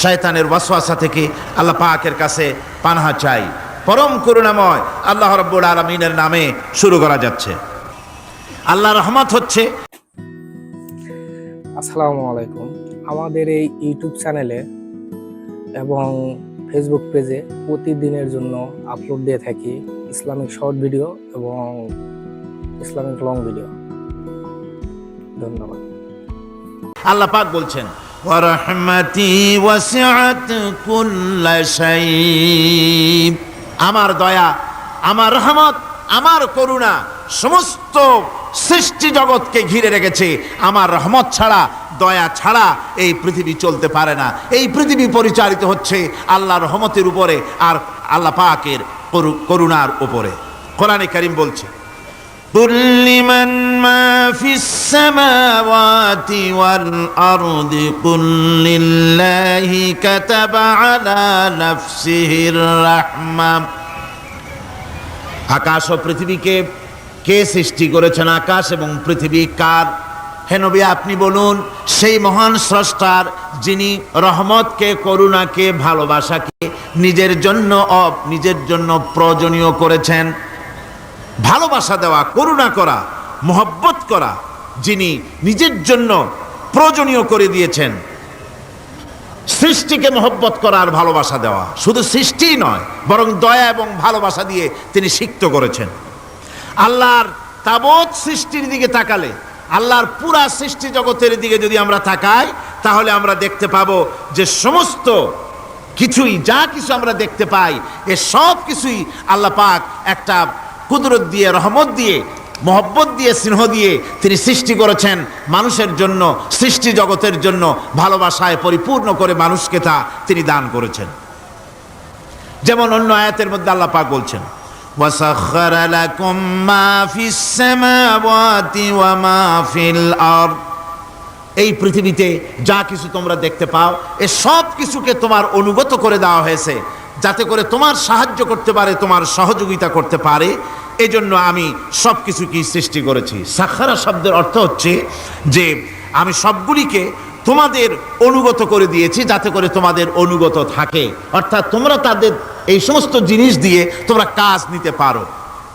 শয়তানের ওয়াসওয়াসা থেকে আল্লাহ পাকের কাছে পানাহা চাই। পরম করুণাময় আল্লাহ রব্বুল আলমিনের নামে শুরু করা যাচ্ছে। আল্লাহ রহমত হচ্ছে। আসসালামু আলাইকুম। আমাদের এই ইউটিউব চ্যানেলে এবং ফেসবুক পেজে প্রতিদিনের জন্য আপলোড দিয়ে থাকি ইসলামিক শর্ট ভিডিও এবং ইসলামিক লং ভিডিও। ধন্যবাদ। আল্লাহ পাক বলছেন আমার দয়া, আমার রহমত, আমার করুণা সমস্ত সৃষ্টি জগৎকে ঘিরে রেখেছে। আমার রহমত ছাড়া, দয়া ছাড়া এই পৃথিবী চলতে পারে না। এই পৃথিবী পরিচালিত হচ্ছে আল্লাহর রহমতের উপরে আর আল্লাহ পাকের করু- করুণার উপরে। কোরআনে কারিম বলছে قل لمن ما في السماوات والأرض قل لله كتب على نفسه الرحمة আকাশ ও পৃথিবীকে কে সৃষ্টি করেছেন আকাশ এবং পৃথিবী কার হে নবী আপনি বলুন সেই মহান স্রষ্টার যিনি রহমতকে করুণাকে ভালোবাসাকে নিজের জন্য অ- নিজের জন্য প্রয়োজনীয় করেছেন ভালোবাসা দেওয়া, করুণা করা, মোহব্বত করা, যিনি নিজের জন্য প্রয়োজনীয় করে দিয়েছেন। সৃষ্টিকে মহব্বত করা আর ভালোবাসা দেওয়া, শুধু সৃষ্টিই নয়, বরং দয়া এবং ভালোবাসা দিয়ে তিনি সিক্ত করেছেন। আল্লাহর তাবৎ সৃষ্টির দিকে তাকালে, আল্লাহর পুরা সৃষ্টি জগতের দিকে যদি আমরা তাকাই, তাহলে আমরা দেখতে পাবো যে সমস্ত কিছুই, যা কিছু আমরা দেখতে পাই, এ সব কিছুই আল্লাহ পাক একটা কুদরত দিয়ে রহমত দিয়ে মহব্বত দিয়ে স্নেহ দিয়ে তিনি সৃষ্টি করেছেন মানুষের জন্য সৃষ্টি জগতের জন্য ভালোবাসায় পরিপূর্ণ করে মানুষকে তা তিনি দান করেছেন যেমন অন্য আয়াতের মধ্যে আল্লাহ পাক বলছেন وَسَخَّرَ لَكُم مَّا فِي السَّمَاوَاتِ وَمَا فِي الْأَرْضِ এই পৃথিবীতে যা কিছু তোমরা দেখতে পাও এ সব কিছুকে তোমার অনুগত করে দেওয়া হয়েছে যাতে করে তোমার সাহায্য করতে পারে তোমার সহযোগিতা করতে পারে এজন্য আমি সব কিছুকেই সৃষ্টি করেছি? সাখারা শব্দের অর্থ হচ্ছে যে আমি সবগুলিকে তোমাদের অনুগত করে দিয়েছি যাতে করে তোমাদের অনুগত থাকে। অর্থাৎ তোমরা তাদের এই সমস্ত জিনিস দিয়ে তোমরা কাজ নিতে পারো।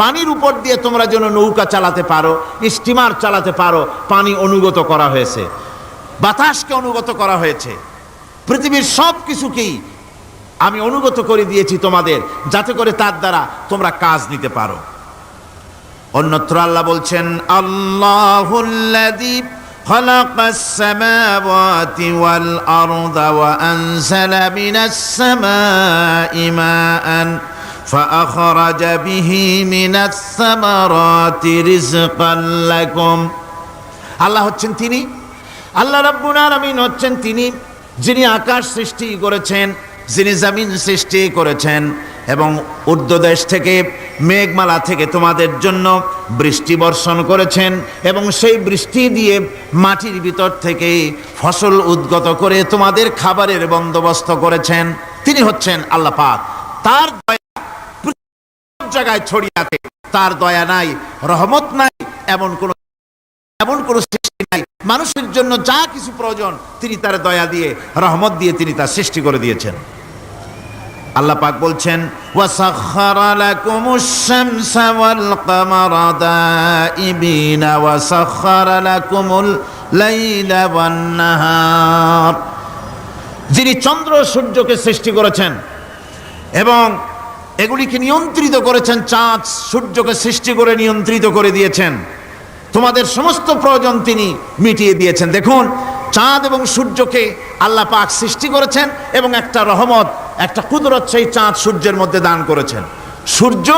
পানির উপর দিয়ে তোমরা যেন নৌকা চালাতে পারো, স্টিমার চালাতে পারো, পানি অনুগত করা হয়েছে। বাতাসকে অনুগত করা হয়েছে। পৃথিবীর সব কিছুকেই আমি অনুগত করে দিয়েছি তোমাদের, যাতে করে তার দ্বারা তোমরা কাজ নিতে পারো। অন্যত্র আল্লাহ বলছেন আল্লাহুল্লাযী خلق السماوات والأرض وأنزل من السماء ماءً فأخرج به من الثمرات رزقا لكم আল্লাহ হচ্ছেন তিনি আল্লাহ রাব্বুল আলামিন হচ্ছেন তিনি যিনি আকাশ সৃষ্টি করেছেন যিনি জমিন সৃষ্টি করেছেন এবং উর্ধ্বদেশ থেকে মেঘমালা থেকে তোমাদের জন্য বৃষ্টি বর্ষণ করেছেন এবং সেই বৃষ্টি দিয়ে মাটির ভিতর থেকে ফসল উদ্গত করে তোমাদের খাবারের বন্দোবস্ত করেছেন। তিনি হচ্ছেন আল্লাহ পাক। তার দয়া জায়গায় ছড়িয়ে আছে। তার দয়া নাই, রহমত নাই, এমন কোন এমন কোন সৃষ্টি নাই। মানুষের জন্য যা কিছু প্রয়োজন, তিনি তার দয়া দিয়ে, রহমত দিয়ে তিনি তার সৃষ্টি করে দিয়েছেন। আল্লাহ পাক বলছেন যিনি চন্দ্র সূর্যকে সৃষ্টি করেছেন এবং এগুলিকে নিয়ন্ত্রিত করেছেন, চাঁদ সূর্যকে সৃষ্টি করে নিয়ন্ত্রিত করে দিয়েছেন, তোমাদের সমস্ত প্রয়োজন তিনি মিটিয়ে দিয়েছেন। দেখুন, চাঁদ এবং সূর্যকে আল্লাহ পাক সৃষ্টি করেছেন এবং একটা রহমত একটা কুদরত সেই চাঁদ সূর্যের মধ্যে দান করেছেন। সূর্য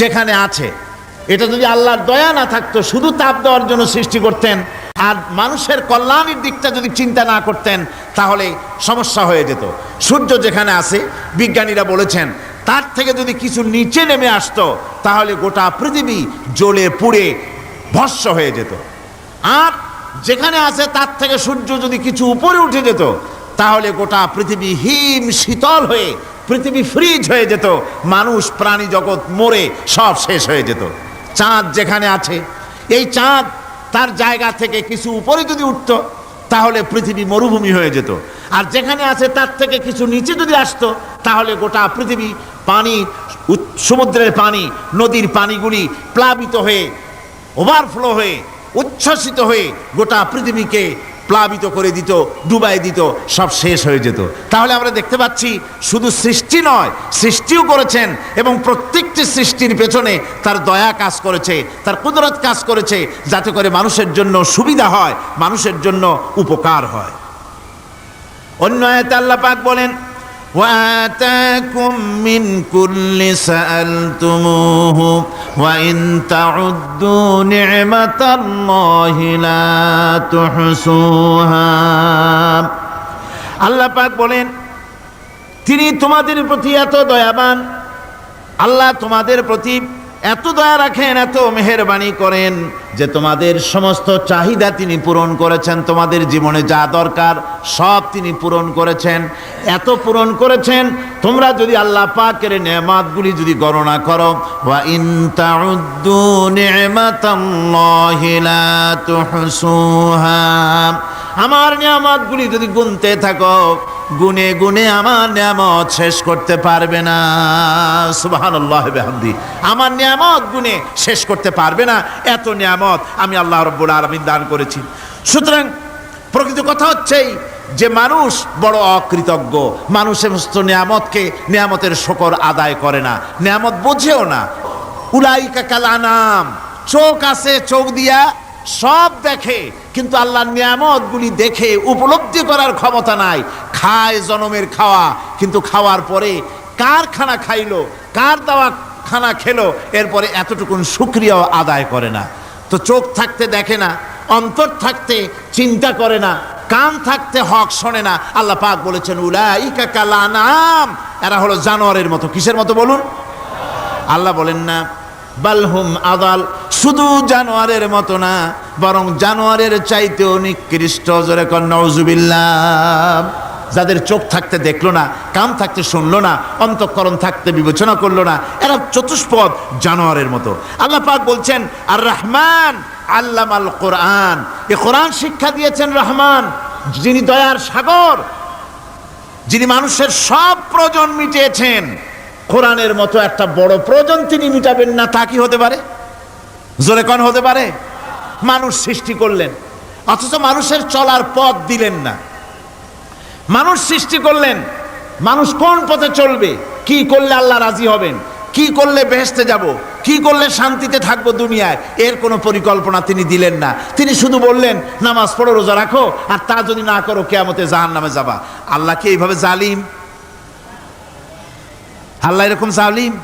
যেখানে আছে, এটা যদি আল্লাহর দয়া না থাকতো, শুধু তাপ দেওয়ার জন্য সৃষ্টি করতেন আর মানুষের কল্যাণের দিকটা যদি চিন্তা না করতেন, তাহলে সমস্যা হয়ে যেত। সূর্য যেখানে আছে, বিজ্ঞানীরা বলেছেন, তার থেকে যদি কিছু নিচে নেমে আসতো, তাহলে গোটা পৃথিবী জ্বলে পুড়ে ভস্য হয়ে যেত। আর যেখানে আছে, তার থেকে সূর্য যদি কিছু উপরে উঠে যেত তাহলে গোটা পৃথিবী হিম শীতল হয়ে, পৃথিবী ফ্রিজ হয়ে যেত, মানুষ প্রাণী জগৎ মরে সব শেষ হয়ে যেত। চাঁদ যেখানে আছে, এই চাঁদ তার জায়গা থেকে কিছু উপরে যদি উঠত, তাহলে পৃথিবী মরুভূমি হয়ে যেত। আর যেখানে আছে তার থেকে কিছু নিচে যদি আসতো, তাহলে গোটা পৃথিবী পানি সমুদ্রের পানি, নদীর পানিগুলি প্লাবিত হয়ে ওভারফ্লো হয়ে, উচ্ছ্বসিত হয়ে গোটা পৃথিবীকে প্লাবিত করে দিত, ডুবাই দিত, সব শেষ হয়ে যেত। তাহলে আমরা দেখতে পাচ্ছি শুধু সৃষ্টি নয়, সৃষ্টিও করেছেন এবং প্রত্যেকটি সৃষ্টির পেছনে তার দয়া কাজ করেছে, তার কুদরত কাজ করেছে, যাতে করে মানুষের জন্য সুবিধা হয়, মানুষের জন্য উপকার হয়। অন্য আয়াতে আল্লাহ পাক বলেন وآتاكم من كل سألتموه وإن تعدوا نعمة الله لا تحصوها আল্লাহ পাক বলেন তিনি তোমাদের প্রতি এত দয়াবান আল্লাহ তোমাদের প্রতি এত দয়া রাখেন, এত মেহেরবানি করেন যে তোমাদের সমস্ত চাহিদা তিনি পূরণ করেছেন, তোমাদের জীবনে যা দরকার সব তিনি পূরণ করেছেন। এত পূরণ করেছেন, তোমরা যদি আল্লাহ পাকের নেমাতগুলি যদি গণনা করো, ওয়া ইন আমার নিয়ামতগুলি যদি গুনতে থাকো, গুনে গুনে আমার নিয়ামত শেষ করতে পারবে না। সুবহানাল্লাহ বিহামদি। আমার নিয়ামত গুনে শেষ করতে পারবে না। এত নিয়ামত আমি আল্লাহ রব্বুল আলামিন দান করেছি। সুতরাং প্রকৃত কথা হচ্ছেই যে মানুষ বড় অকৃতজ্ঞ মানুষ সমস্ত নিয়ামতকে নিয়ামতের শকর আদায় করে না, নিয়ামত বোঝেও না। উলাইকা কালানাম চোখ আছে, চোখ দিয়া সব দেখে, কিন্তু আল্লাহর নিয়ামতগুলি দেখে উপলব্ধি করার ক্ষমতা নাই। খায় জনমের খাওয়া, কিন্তু খাওয়ার পরে কার খানা খাইলো, কার দাওয়া খানা খেলো, এরপরে এতটুকুন সুক্রিয়াও আদায় করে না। তো চোখ থাকতে দেখে না, অন্তর থাকতে চিন্তা করে না, কান থাকতে হক শোনে না। আল্লাহ পাক বলেছেন, উলাইকা কালানাম এরা হলো জানোয়ারের মতো। কিসের মতো বলুন? আল্লাহ বলেন না, বালহুম আদাল। শুধু জানোয়ারের মতো না, বরং জানোয়ারের চাইতেও নিকৃষ্ট। জোরে কর নওজুবিল্লাহ যাদের চোখ থাকতে দেখল না, কান থাকতে শুনলো না, অন্তঃকরণ থাকতে বিবেচনা করল না, এরা চতুষ্পদ জানোয়ারের মতো। আল্লাহ পাক বলছেন আর রহমান আল্লাম আল কোরআন। এ কোরআন শিক্ষা দিয়েছেন রহমান, যিনি দয়ার সাগর, যিনি মানুষের সব প্রয়োজন মিটিয়েছেন। কোরআনের মতো একটা বড় প্রয়োজন তিনি মিটাবেন না, তা কি হতে পারে? জোরে কন হতে পারে? মানুষ সৃষ্টি করলেন। অথচ মানুষের চলার পথ দিলেন না। মানুষ সৃষ্টি করলেন। মানুষ কোন পথে চলবে? কি করলে আল্লাহ রাজি হবেন? কি করলে বেহেস্তে যাব? কি করলে শান্তিতে থাকব দুনিয়ায়? এর কোনো পরিকল্পনা তিনি দিলেন না। তিনি শুধু বললেন, নামাজ পড়ো, রোজা রাখো, আর তা যদি না করো, কেয়ামতে জাহান নামে যাবা। আল্লাহ কি এইভাবে জালিম? আল্লাহ এরকম জালিম?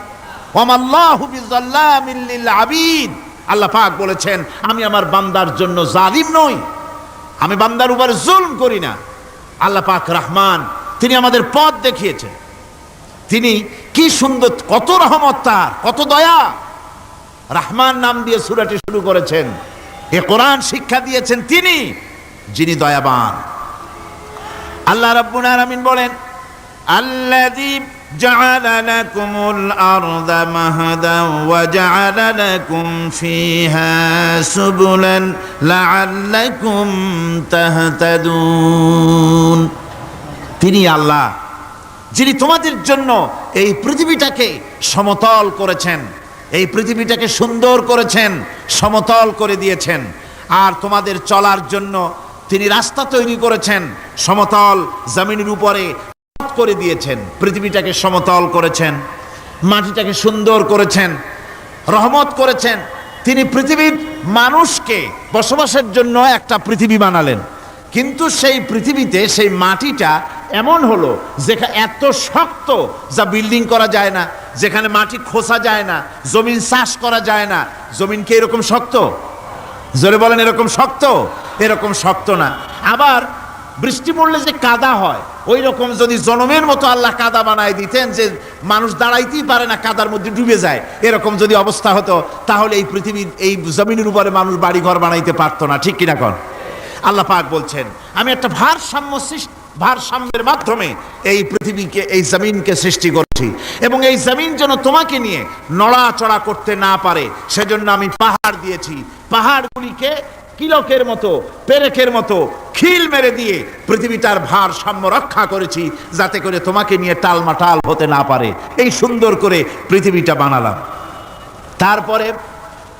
আবিদ। আল্লাহ পাক বলেছেন, আমি আমার বান্দার জন্য জালিম নই। আমি বান্দার উপর জুলম করি না। আল্লাহ পাক রহমান, তিনি আমাদের পথ দেখিয়েছেন। তিনি কি সুন্দর, কত রহমত তার, কত দয়া। রাহমান নাম দিয়ে সুরাটি শুরু করেছেন। এ কোরআন শিক্ষা দিয়েছেন তিনি, যিনি দয়াবান। আল্লাহ রাব্বুল আলামিন বলেন, আল্লাযী جعل لكم الأرض مهدا وجعل لكم فيها سبلا لعلكم تهتدون তিনি আল্লাহ যিনি তোমাদের জন্য এই পৃথিবীটাকে সমতল করেছেন এই পৃথিবীটাকে সুন্দর করেছেন সমতল করে দিয়েছেন আর তোমাদের চলার জন্য তিনি রাস্তা তৈরি করেছেন সমতল জমিনের উপরে পথ করে দিয়েছেন, পৃথিবীটাকে সমতল করেছেন, মাটিটাকে সুন্দর করেছেন, রহমত করেছেন, তিনি পৃথিবীর মানুষকে বসবাসের জন্য একটা পৃথিবী বানালেন। কিন্তু সেই পৃথিবীতে সেই মাটিটা এমন হলো যেখানে এত শক্ত যা বিল্ডিং করা যায় না, যেখানে মাটি খোসা যায় না, জমিন চাষ করা যায় না। জমিন কি এরকম শক্ত? জোরে বলেন, এরকম শক্ত? এরকম শক্ত না। আবার বৃষ্টি পড়লে যে কাদা হয় ওই রকম যদি জনমের মতো আল্লাহ কাদা বানায় দিতেন যে মানুষ দাঁড়াইতেই পারে না, কাদার মধ্যে ডুবে যায়, এরকম যদি অবস্থা হতো, তাহলে এই পৃথিবীর, এই জমিনের উপরে মানুষ বাড়ি ঘর বানাইতে পারতো না, ঠিক কিনা কন? আল্লাহ পাক বলছেন, আমি একটা ভারসাম্য সৃষ্টি, ভারসাম্যের মাধ্যমে এই পৃথিবীকে, এই জমিনকে সৃষ্টি করছি এবং এই জমিন যেন তোমাকে নিয়ে নড়াচড়া করতে না পারে, সেজন্য আমি পাহাড় দিয়েছি। পাহাড়গুলিকে কিলকের মতো পেরেকের মতো খিল মেরে দিয়ে পৃথিবীটার ভারসাম্য রক্ষা করেছি যাতে করে তোমাকে নিয়ে টালমাটাল হতে না পারে এই সুন্দর করে পৃথিবীটা বানালাম তারপরে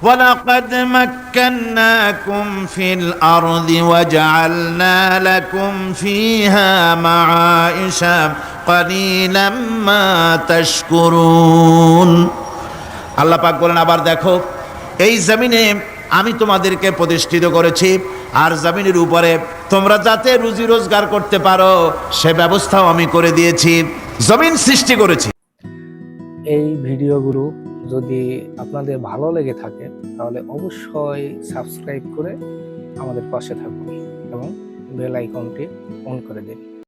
ولقد مكناكم في الأرض وجعلنا لكم فيها معائش قليلا ما تشكرون আল্লাহ পাক বলেন আবার দেখো এই জমিনে আমি তোমাদেরকে প্রতিষ্ঠিত করেছি, আর জমিনের উপরে তোমরা যাতে রুজি রোজগার করতে পারো, সে ব্যবস্থাও আমি করে দিয়েছি, জমিন সৃষ্টি করেছি। এই ভিডিওগুলো যদি আপনাদের ভালো লেগে থাকে, তাহলে অবশ্যই সাবস্ক্রাইব করে আমাদের পাশে থাকুন এবং বেল আইকনটি অন করে দিন।